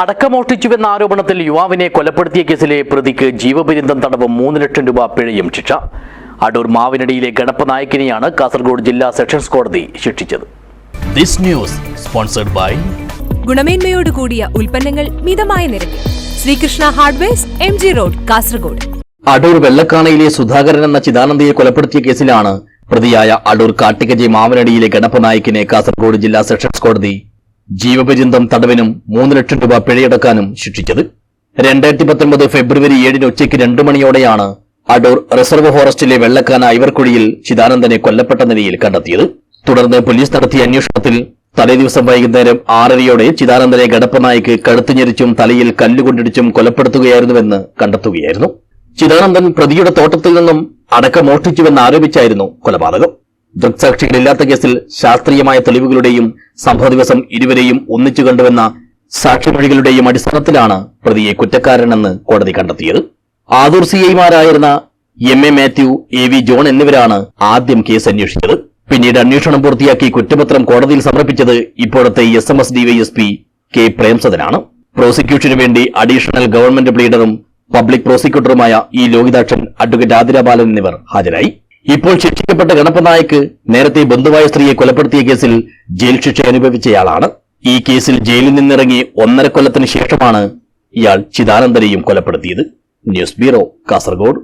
അടക്കമോഷ്ടിച്ചുവെന്ന ആരോപണത്തിൽ യുവാവിനെ കൊലപ്പെടുത്തിയ കേസിലെ പ്രതിക്ക് ജീവപര്യന്തം തടവും മൂന്ന് ലക്ഷം രൂപ പിഴയും ശിക്ഷ. അടൂർ മാവിനടിയിലെ ഗണപ്പ നായക്കിനെയാണ് കാസർഗോഡ് ജില്ലാ സെഷൻസ് കോടതി ശിക്ഷിച്ചത്. This news sponsored by ഗുണമേന്മയോട് കൂടിയ ഉൽപ്പന്നങ്ങൾ മിതമായ നിരക്കിൽ. Sreekrishna hardwares M G road Kasaragod. Adoor വെള്ളക്കാണയിലെ Sudhakaran എന്ന ചിദാനന്ദയെ കൊലപ്പെടുത്തിയ കേസിലാണ് പ്രതിയായ അടൂർ കാട്ടിക്കജി മാവനടിയിലെ ഗണപ്പ നായിക്കിനെ കാസർഗോഡ് ജില്ലാ സെഷൻസ് കോടതി ജീവപര്യന്തം തടവിനും മൂന്ന് ലക്ഷം രൂപ പിഴയടക്കാനും ശിക്ഷിച്ചത്. രണ്ടായിരത്തി പത്തൊൻപത് ഫെബ്രുവരി ഏഴിന് ഉച്ചയ്ക്ക് രണ്ടു മണിയോടെയാണ് അടൂർ റിസർവ് ഫോറസ്റ്റിലെ വെള്ളക്കാന ഐവർക്കുഴിയിൽ ചിദാനന്ദനെ കൊല്ലപ്പെട്ട നിലയിൽ കണ്ടെത്തിയത്. തുടർന്ന് പോലീസ് നടത്തിയ അന്വേഷണത്തിൽ തലേദിവസം വൈകുന്നേരം ആറരയോടെ ചിദാനന്ദനെ ഗടപ്പനായിക്ക് കഴുത്തു ഞെരിച്ചും തലയിൽ കല്ലുകൊണ്ടിടിച്ചും കൊലപ്പെടുത്തുകയായിരുന്നുവെന്ന് കണ്ടെത്തുകയായിരുന്നു. ചിദാനന്ദൻ പ്രതിയുടെ തോട്ടത്തിൽ നിന്നും അടക്ക മോഷ്ടിച്ചുവെന്ന് ആരോപിച്ചായിരുന്നു കൊലപാതകം. ദൃക്സാക്ഷികളില്ലാത്ത കേസിൽ ശാസ്ത്രീയമായ തെളിവുകളുടെയും സംഭവ ദിവസം ഇരുവരെയും ഒന്നിച്ചു കണ്ടുവെന്ന സാക്ഷിമൊഴികളുടെയും അടിസ്ഥാനത്തിലാണ് പ്രതിയെ കുറ്റക്കാരനെന്ന് കോടതി കണ്ടെത്തിയത്. Adoor C ഐമാരായിരുന്ന M A Mathew A V John എന്നിവരാണ് ആദ്യം കേസ് അന്വേഷിച്ചത്. പിന്നീട് അന്വേഷണം പൂർത്തിയാക്കി കുറ്റപത്രം കോടതിയിൽ സമർപ്പിച്ചത് ഇപ്പോഴത്തെ S M S DYSP K പ്രേംസദനാണ്. പ്രോസിക്യൂഷനു വേണ്ടി അഡീഷണൽ ഗവൺമെന്റ് പ്ലീഡറും പബ്ലിക് പ്രോസിക്യൂട്ടറുമായ ഇ ലോഹിതാക്ഷൻ അഡ്വക്കേറ്റ് ആതിര ബാലൻ എന്നിവർ ഹാജരായി. ഇപ്പോൾ ശിക്ഷിക്കപ്പെട്ട ഗണപ്പനായക്ക് നേരത്തെ ബന്ധുവായ സ്ത്രീയെ കൊലപ്പെടുത്തിയ കേസിൽ ജയിൽ ശിക്ഷ അനുഭവിച്ചയാളാണ്. ഈ കേസിൽ ജയിലിൽ നിന്നിറങ്ങി ഒന്നര കൊല്ലത്തിന് ശേഷമാണ് ഇയാൾ ചിദാനന്ദനെയും കൊലപ്പെടുത്തിയത്. News bureau Kasaragod.